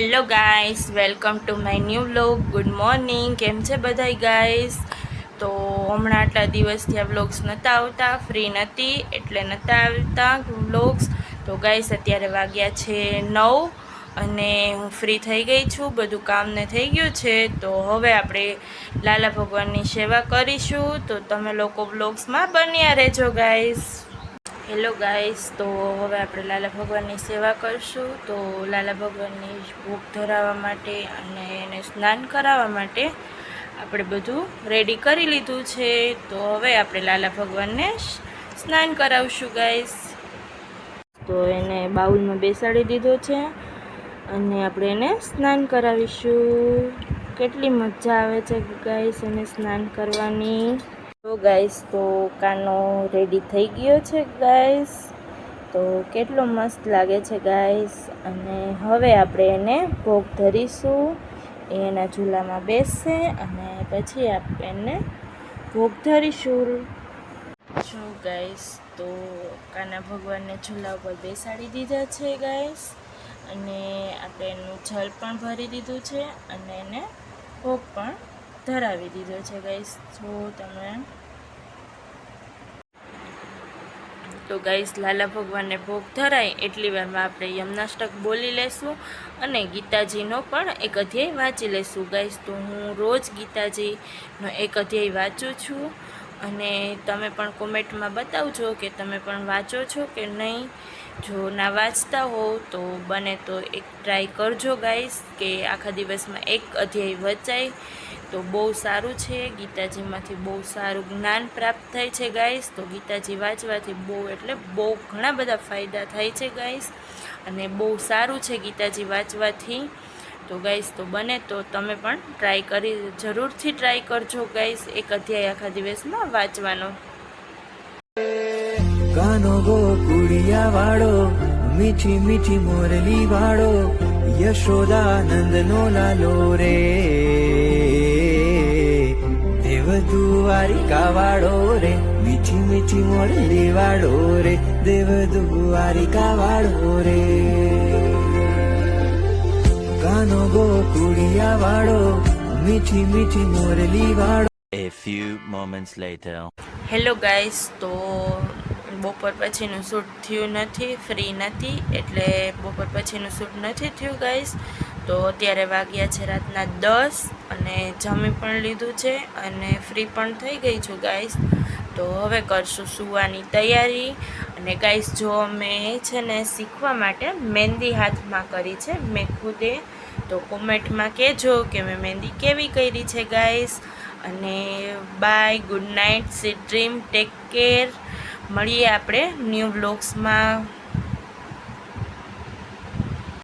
Hello guys welcome to my new vlog good morning કેમ છે બધાય ગાઈસ તો હમણાં આટલા દિવસથી આ વ્લોગ્સ નહોતા આવતા ફ્રી નથી, એટલે નહોતા આવતા વ્લોગ્સ તો ગાઈસ અત્યારે વાગ્યા છે નવ અને હું ફ્રી થઈ ગઈ છું. બધું કામને થઈ ગયું છે. તો હવે આપણે લાલા ભગવાનની સેવા કરીશું. તો તમે લોકો વ્લોગ્સમાં બન્યા રહેજો ગાઈસ હેલો ગાઈસ તો હવે આપણે લાલા ભગવાનની સેવા કરશું. તો લાલા ભગવાનની ભૂખ ધરાવવા માટે અને એને સ્નાન કરાવવા માટે આપણે બધું રેડી કરી લીધું છે. તો હવે આપણે લાલા ભગવાનને સ્નાન કરાવશું ગાઈસ તો એને બાઉલમાં બેસાડી દીધો છે અને આપણે એને સ્નાન કરાવીશું. કેટલી મજા આવે છે ગાઈસ એને સ્નાન કરવાની. તો ગાઈસ તો કાનો રેડી થઈ ગયો છે ગાઈસ તો કેટલો મસ્ત લાગે છે ગાઈસ અને હવે આપણે એને ભોગ ધરીશું. એ એના ઝૂલામાં બેસશે અને પછી આપણે એને ભોગ ધરીશું. જો ગાઈસ તો કાના ભગવાનને ઝૂલા ઉપર બેસાડી દીધા છે ગાઈસ અને આપણે એનું જલ પણ ભરી દીધું છે અને એને ભોગ પણ ધરાવી દીધો છે ગાઈસ જો તમે તો ગાઈસ લાલા ભગવાનને ભોગ ધરાય એટલી વારમાં આપણે યમનાષ્ટક બોલી લેશું અને ગીતાજીનો પણ એક અધ્યાય વાંચી લેશું. ગાઈસ તો હું રોજ ગીતાજીનો એક અધ્યાય વાંચું છું. અને તમે પણ કોમેન્ટમાં બતાવજો કે તમે પણ વાંચો છો કે નહીં. જો ના વાંચતા હોવ તો બને તો એક ટ્રાય કરજો ગાઈસ કે આખા દિવસમાં એક અધ્યાય વચાય તો બહુ સારું છે. ગીતાજીમાંથી બહુ સારું જ્ઞાન પ્રાપ્ત થાય છે ગાઈસ તો ગીતાજી વાંચવાથી બહુ એટલે બહુ ઘણા બધા ફાયદા થાય છે ગાઈસ અને બહુ સારું છે ગીતાજી વાંચવાથી. તો ગાઈસ તો બને તો તમે પણ ટ્રાય કરી, જરૂરથી ટ્રાય કરજો ગાઈસ એક અધ્યાય આખા દિવસમાં વાંચવાનો. કાનો ગોકુળિયા વાળો મીઠી મીઠી મોરલી વાળો યશોદાનંદ નો લાલો રે. દેવ દ્વારિકા વાળો રે, મીઠી મીઠી મોરલી વાળો રે દેવ દ્વારિકા વાળો રે. કાનો ગોકુળિયા વાળો મીઠી મીઠી મોરલી વાળો A few moments later. Hello guys તો બપોર પછીનું શૂટ થયું નથી ફ્રી નથી એટલે બપોર પછીનું શૂટ નથી થયું ગાઈસ તો અત્યારે વાગ્યા છે રાતના દસ અને જમી પણ લીધું છે અને ફ્રી પણ થઈ ગઈ છું ગાઈસ તો હવે કરશું સુવાની તૈયારી. અને ગાઈસ જો મેં છે ને શીખવા માટે મહેંદી હાથમાં કરી છે, મેં ખુદે, તો કોમેન્ટમાં કહેજો કે મેં મહેંદી કેવી કરી છે ગાઈસ અને bye good night sweet dream take care મળીએ આપણે ન્યૂ બ્લોગ્સમાં